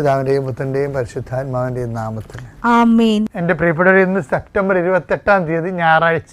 പിതാവിന്റെയും പുത്രന്റെയും പരിശുദ്ധാത്മാവിന്റെയും നാമത്തിൽ. ആമേൻ. എന്റെ പ്രിയപ്പെട്ടവർ ഇന്ന് സെപ്റ്റംബർ ഇരുപത്തെട്ടാം തീയതി ഞായറാഴ്ച.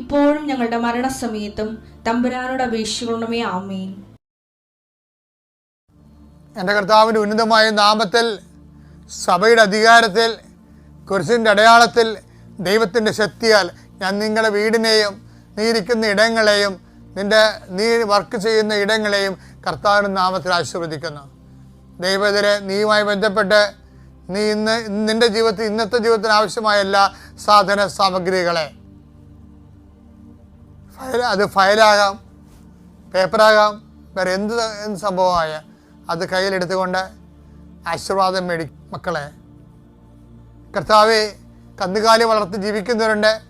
ഇപ്പോഴും ഞങ്ങളുടെ മരണസമയത്തും തമ്പുരാനോട് അപേക്ഷിക്കണമേ ആമേൻ. എന്റെ കർത്താവിന്റെ ഉന്നതമായ നാമത്തിൽ സഭയുടെ അധികാരത്തിൽ കുരിശിന്റെ അടയാളത്തിൽ ദൈവത്തിന്റെ ശക്തിയാൽ ഞാൻ നിങ്ങളുടെ വീടിനെയും നീ ഇരിക്കുന്ന ഇടങ്ങളെയും നിന്റെ നീ വർക്ക് ചെയ്യുന്ന ഇടങ്ങളെയും കർത്താവിന്റെ നാമത്തിൽ ആശീർവദിക്കുന്നു. ദൈവത്തിലെ നീയുമായി ബന്ധപ്പെട്ട് നീ ഇന്ന് നിന്റെ ജീവിതത്തിൽ ഇന്നത്തെ ജീവിതത്തിന് ആവശ്യമായ എല്ലാ സാധന സാമഗ്രികളെ. ഫയൽ അത് ഫയലാകാം. പേപ്പറാകാം. വേറെ എന്ത് എന്ത് സംഭവമായ അത് കയ്യിലെടുത്തുകൊണ്ട് ആശീർവാദം മേടി മക്കളെ. കർത്താവെ കന്നുകാലി വളർത്തി ജീവിക്കുന്നവരുണ്ട്.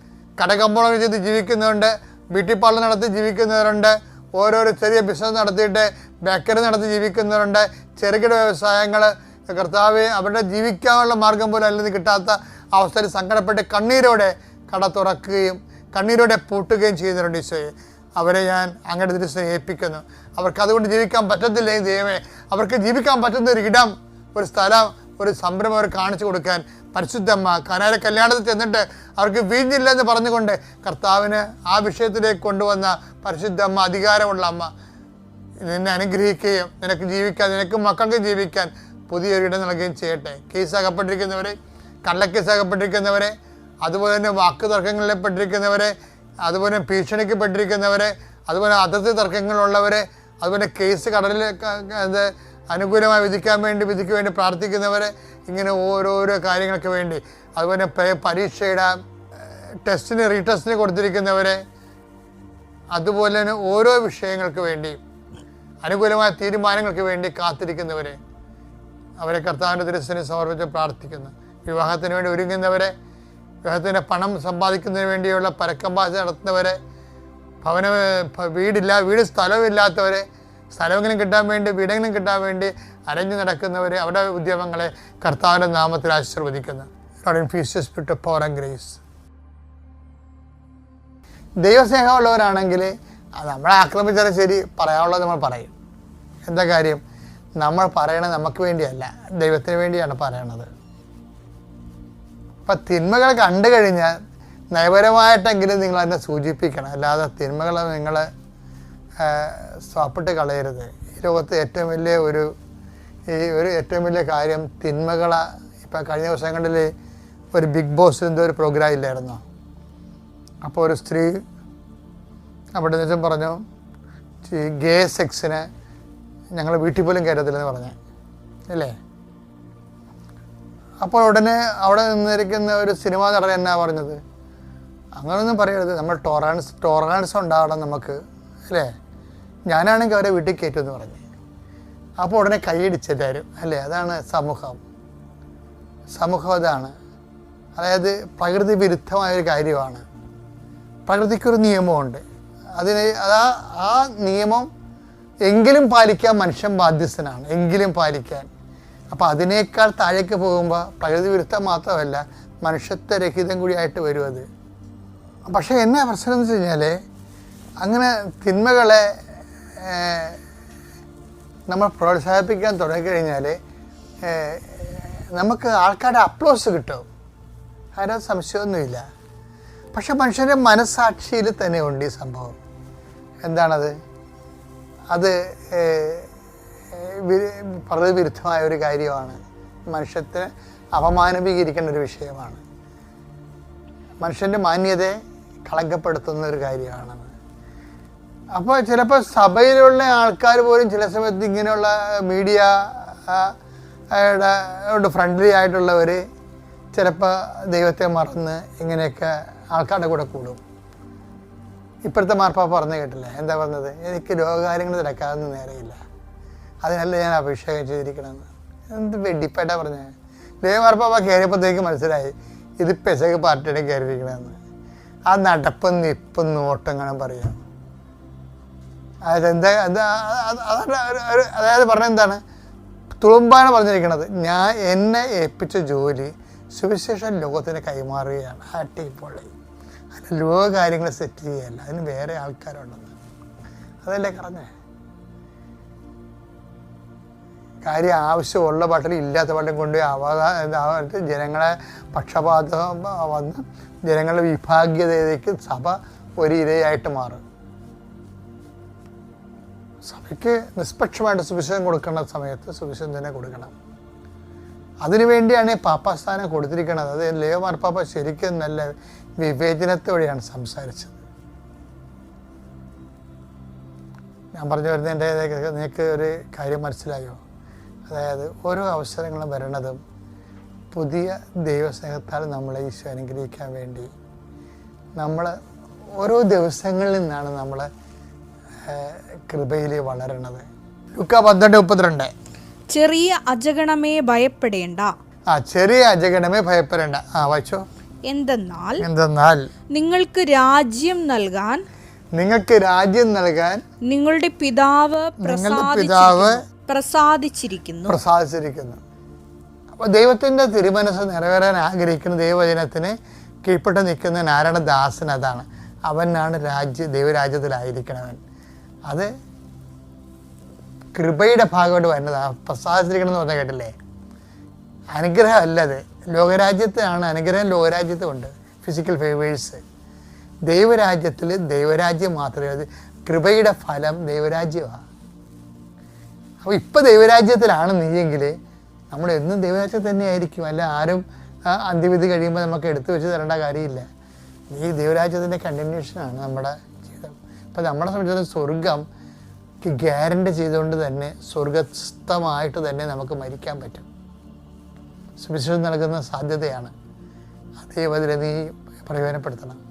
കടകമ്പോളം ചെയ്ത് ജീവിക്കുന്നവരുണ്ട്. ബ്യൂട്ടി പാർലർ നടത്തി ജീവിക്കുന്നവരുണ്ട്. ഓരോരോ ചെറിയ ബിസിനസ് നടത്തിയിട്ട് ബേക്കറി നടത്തി ജീവിക്കുന്നവരുണ്ട്. ചെറുകിട വ്യവസായങ്ങൾ. കർത്താവ് അവരുടെ ജീവിക്കാനുള്ള മാർഗം പോലും അല്ലെന്ന് കിട്ടാത്ത അവസ്ഥയിൽ സങ്കടപ്പെട്ട് കണ്ണീരോടെ കട തുറക്കുകയും കണ്ണീരോടെ പൂട്ടുകയും ചെയ്യുന്നവരുണ്ട് ഈശോയെ അവരെ ഞാൻ അങ്ങയുടെ ദിവസം ഏൽപ്പിക്കുന്നു. അവർക്ക് അതുകൊണ്ട് ജീവിക്കാൻ പറ്റത്തില്ലെങ്കിൽ ദൈവമേ. അവർക്ക് ജീവിക്കാൻ പറ്റുന്ന ഒരു ഇടം ഒരു സ്ഥലം ഒരു സംരംഭം അവർ കാണിച്ചു കൊടുക്കാൻ പരിശുദ്ധമ്മ കനാലെ കല്യാണത്തിൽ ചെന്നിട്ട് അവർക്ക് വീഞ്ഞില്ല എന്ന് പറഞ്ഞുകൊണ്ട് കർത്താവിന് ആ വിഷയത്തിലേക്ക് കൊണ്ടുവന്ന പരിശുദ്ധമ്മ അധികാരമുള്ള അമ്മ നിന്നെ അനുഗ്രഹിക്കുകയും നിനക്ക് ജീവിക്കാൻ നിനക്ക് മക്കൾക്ക് ജീവിക്കാൻ പുതിയൊരു ഇടം നൽകുകയും ചെയ്യട്ടെ. കേസ് അകപ്പെട്ടിരിക്കുന്നവരെ കള്ളക്കേസ് അകപ്പെട്ടിരിക്കുന്നവരെ അതുപോലെ തന്നെ വാക്ക് തർക്കങ്ങളിൽ പെട്ടിരിക്കുന്നവരെ അതുപോലെ ഭീഷണിക്ക് പെട്ടിരിക്കുന്നവരെ അതുപോലെ അതിർത്തി തർക്കങ്ങളുള്ളവരെ അതുപോലെ കേസ് കടലിൽ അത് അനുകൂലമായി വിധിക്കാൻ വേണ്ടി വിധിക്ക് വേണ്ടി പ്രാർത്ഥിക്കുന്നവരെ ഇങ്ങനെ ഓരോരോ കാര്യങ്ങൾക്ക് വേണ്ടി. അതുപോലെ പരീക്ഷയുടെ ടെസ്റ്റിന് റീടെസ്റ്റിന് കൊടുത്തിരിക്കുന്നവരെ അതുപോലെ തന്നെ ഓരോ വിഷയങ്ങൾക്ക് വേണ്ടി അനുകൂലമായ തീരുമാനങ്ങൾക്ക് വേണ്ടി കാത്തിരിക്കുന്നവരെ അവരെ കർത്താവിന്റെ തിരുസനെ സമർപ്പിച്ച് പ്രാർത്ഥിക്കുന്നു. വിവാഹത്തിന് വേണ്ടി ഒരുങ്ങുന്നവരെ വിവാഹത്തിന്റെ പണം സമ്പാദിക്കുന്നതിന് വേണ്ടിയുള്ള പരക്കം ഭാഷ നടത്തുന്നവരെ ഭവന വീടില്ല വീട് സ്ഥലമില്ലാത്തവരെ സ്ഥലമെങ്കിലും കിട്ടാൻ വേണ്ടി വീടെങ്കിലും കിട്ടാൻ വേണ്ടി അരഞ്ഞു നടക്കുന്നവർ അവരുടെ ഉദ്യമങ്ങളെ കർത്താവിന്റെ നാമത്തിൽ ആശീർവദിക്കുന്നു. ആൻഡ് ഗ്രേസ് ദൈവസ്നേഹമുള്ളവരാണെങ്കിൽ നമ്മളെ ആക്രമിച്ചാലും ശരി പറയാനുള്ളത് നമ്മൾ പറയും. എന്താ കാര്യം? നമ്മൾ പറയണത് നമുക്ക് വേണ്ടിയല്ല ദൈവത്തിന് വേണ്ടിയാണ് പറയണത്. അപ്പം തിന്മകൾ കണ്ടു കഴിഞ്ഞാൽ നയപരമായിട്ടെങ്കിലും നിങ്ങൾ അതിനെ സൂചിപ്പിക്കണം. അല്ലാതെ തിന്മകൾ നിങ്ങൾ സ്വാപ്പിട്ട് കളയരുത്. ഈ ലോകത്ത് ഏറ്റവും വലിയ ഒരു ഈ ഒരു ഏറ്റവും വലിയ കാര്യം തിന്മകളെ ഇപ്പം കഴിഞ്ഞ ദിവസങ്ങളിൽ ഒരു ബിഗ് ബോസ് എന്തോ ഒരു പ്രോഗ്രാം ഇല്ലായിരുന്നോ. അപ്പോൾ ഒരു സ്ത്രീ അവിടെ നിന്നും പറഞ്ഞു ഗേ സെക്സിനെ ഞങ്ങൾ വീട്ടിൽ പോലും കയറത്തില്ലെന്ന് പറഞ്ഞു. അല്ലേ? അപ്പോൾ ഉടനെ അവിടെ നിന്നിരിക്കുന്ന ഒരു സിനിമ നടൻ എന്നാ പറഞ്ഞത്? അങ്ങനൊന്നും പറയരുത്. നമ്മൾ ടോറൻസ് ടോറൻസ് ഉണ്ടാവണം നമുക്ക് അല്ലേ? ഞാനാണെങ്കിൽ അവരെ വീട്ടിൽ കയറ്റുമെന്ന് പറഞ്ഞു. അപ്പോൾ ഉടനെ കൈയടിച്ചെല്ലാവരും അല്ലേ? അതാണ് സമൂഹം. സമൂഹം അതാണ്. അതായത് പ്രകൃതി വിരുദ്ധമായൊരു കാര്യമാണ്. പ്രകൃതിക്കൊരു നിയമമുണ്ട്. അതിന് അതാ ആ നിയമം എങ്കിലും പാലിക്കാൻ മനുഷ്യൻ ബാധ്യസ്ഥനാണ്. എങ്കിലും പാലിക്കാൻ. അപ്പോൾ അതിനേക്കാൾ താഴേക്ക് പോകുമ്പോൾ പ്രകൃതി വിരുദ്ധം മാത്രമല്ല മനുഷ്യത്വരഹിതം കൂടിയായിട്ട് വരും അത്. പക്ഷേ എന്നെ പ്രശ്നം എന്ന് വെച്ച് കഴിഞ്ഞാൽ അങ്ങനെ തിന്മകളെ നമ്മൾ പ്രോത്സാഹിപ്പിക്കാൻ തുടങ്ങിക്കഴിഞ്ഞാൽ നമുക്ക് ആൾക്കാരുടെ അപ്ലോസ് കിട്ടും. അതിനകത്ത് സംശയമൊന്നുമില്ല. പക്ഷെ മനുഷ്യന്റെ മനസ്സാക്ഷിയിൽ തന്നെ ഉണ്ട് ഈ സംഭവം. എന്താണത്? അത് പ്രകൃതി വിരുദ്ധമായ ഒരു കാര്യമാണ്. മനുഷ്യത്തെ അപമാനപീകരിക്കേണ്ട ഒരു വിഷയമാണ്. മനുഷ്യന്റെ മാന്യതയെ കളങ്കപ്പെടുത്തുന്ന ഒരു കാര്യമാണത് അപ്പോൾ ചിലപ്പോൾ സഭയിലുള്ള ആൾക്കാർ പോലും ചില സമയത്ത് ഇങ്ങനെയുള്ള മീഡിയ ഫ്രണ്ട്ലി ആയിട്ടുള്ളവർ ചിലപ്പോൾ ദൈവത്തെ മറന്ന് ഇങ്ങനെയൊക്കെ ആൾക്കാരുടെ കൂടെ കൂടും. ഇപ്പോഴത്തെ മാർപ്പാപ്പ പറഞ്ഞു കേട്ടില്ല? എന്താ പറഞ്ഞത്? എനിക്ക് രോഗകാര്യങ്ങൾ തിരക്കാതൊന്നും നേരെയില്ല. അതിനല്ല ഞാൻ അഭിഷേകം ചെയ്തിരിക്കണമെന്ന് എന്ത് വെടിപ്പേട്ടാ പറഞ്ഞത് ദേവമാർപ്പാപ്പ കയറിയപ്പോഴത്തേക്ക് മനസ്സിലായി ഇത് പെസക് പാർട്ടിയുടെ കയറിയിരിക്കണമെന്ന് ആ നടപ്പും നിപ്പും നോട്ടങ്ങളും പറയാം അതായത് എന്താ അതാ അതായത് പറഞ്ഞ എന്താണ്? തുളുമ്പാണ് പറഞ്ഞിരിക്കുന്നത് ഞാൻ എന്നെ ഏൽപ്പിച്ച ജോലി സുവിശേഷം ലോകത്തിന് കൈമാറുകയാണ്. ആ അടിപൊളി അതിന് ലോക കാര്യങ്ങൾ സെറ്റ് ചെയ്യുകയല്ല. അതിന് വേറെ ആൾക്കാരുണ്ടെന്ന്. അതല്ലേ പറഞ്ഞേ? കാര്യം ആവശ്യമുള്ള പാട്ടിൽ ഇല്ലാത്ത പാട്ടിൽ കൊണ്ടുപോയി അവതാ ജനങ്ങളെ പക്ഷപാതം വന്ന് ജനങ്ങളുടെ വിഭാഗ്യതയിലേക്ക് സഭ ഒരു ഇരയായിട്ട് മാറും. സഭയ്ക്ക് നിഷ്പക്ഷമായിട്ട് സുവിശേഷം കൊടുക്കേണ്ട സമയത്ത് സുവിശേഷം തന്നെ കൊടുക്കണം. അതിനു വേണ്ടിയാണ് ഈ പാപ്പാസ്ഥാനം കൊടുത്തിരിക്കുന്നത്. അത് ലേയോ മാർപ്പാപ്പ ശരിക്കും നല്ല വിവേചനത്തോടെയാണ് സംസാരിച്ചത്. ഞാൻ പറഞ്ഞു വരുന്നതിന്റെ നിങ്ങൾക്ക് ഒരു കാര്യം മനസ്സിലായോ? അതായത് ഓരോ അവസരങ്ങളും വരണതും പുതിയ ദൈവസ്നേഹത്താൽ നമ്മളെ ഈശോ അനുഗ്രഹിക്കാൻ വേണ്ടി. നമ്മൾ ഓരോ ദിവസങ്ങളിൽ നിന്നാണ് നമ്മൾ കൃപയിൽ വളരണത്. ലുക്ക പന്ത്രണ്ട് മുപ്പത്തിരണ്ട്. ചെറിയ അജഗണമേ ഭയപ്പെടേണ്ട. ആ ചെറിയ അജഗണമേ ഭയപ്പെടേണ്ട. ആ വായിച്ചോ. എന്തെന്നാൽ എന്തെന്നാൽ നിങ്ങൾക്ക് രാജ്യം നൽകാൻ നിങ്ങൾക്ക് രാജ്യം നൽകാൻ നിങ്ങളുടെ പിതാവ് നിങ്ങളുടെ പിതാവ് പ്രസാദിച്ചിരിക്കുന്നു. പ്രസാദിച്ചിരിക്കുന്നു. അപ്പൊ അപ്പോൾ ദൈവത്തിന്റെ തിരുമനസ് നിറവേറാൻ ആഗ്രഹിക്കുന്ന ദൈവവചനത്തിന് കീഴ്പ്പെട്ട് നിൽക്കുന്ന നാരായണദാസൻ അതാണ്. അവനാണ് രാജ്യ ദൈവരാജ്യത്തിലായിരിക്കണവൻ. അത് കൃപയുടെ ഭാഗമായിട്ട് വരുന്നതാണ് പ്രസാദിച്ചിരിക്കണം എന്ന് പറഞ്ഞാൽ കേട്ടില്ലേ? അനുഗ്രഹമല്ല അത്. ലോകരാജ്യത്താണ് അനുഗ്രഹം ലോകരാജ്യത്തുമുണ്ട്. ഫിസിക്കൽ ഫേവേഴ്സ് ദൈവരാജ്യത്തിൽ ദൈവരാജ്യം മാത്രമേ കൃപയുടെ ഫലം ദൈവരാജ്യമാണ്. അപ്പോൾ ഇപ്പോൾ ദൈവരാജ്യത്തിലാണ് നീയെങ്കിൽ നമ്മൾ എന്നും ദൈവരാജ്യത്തിൽ തന്നെ ആയിരിക്കും. അല്ല ആരും അന്ത്യവിധി കഴിയുമ്പോൾ നമുക്ക് എടുത്തു വെച്ച് തരേണ്ട കാര്യമില്ല. ഈ ദൈവരാജ്യത്തിന്റെ കണ്ടിന്യൂഷനാണ് നമ്മുടെ ജീവിതം. അപ്പോൾ നമ്മളെ സംബന്ധിച്ചിടത്തോളം സ്വർഗം ഗ്യാരണ്ടി ചെയ്തുകൊണ്ട് തന്നെ സ്വർഗസ്ഥമായിട്ട് തന്നെ നമുക്ക് മരിക്കാൻ പറ്റും. സുവിശേഷം നൽകുന്ന സാധ്യതയാണ്. അതേപോലെ നീ പ്രയോജനപ്പെടുത്തണം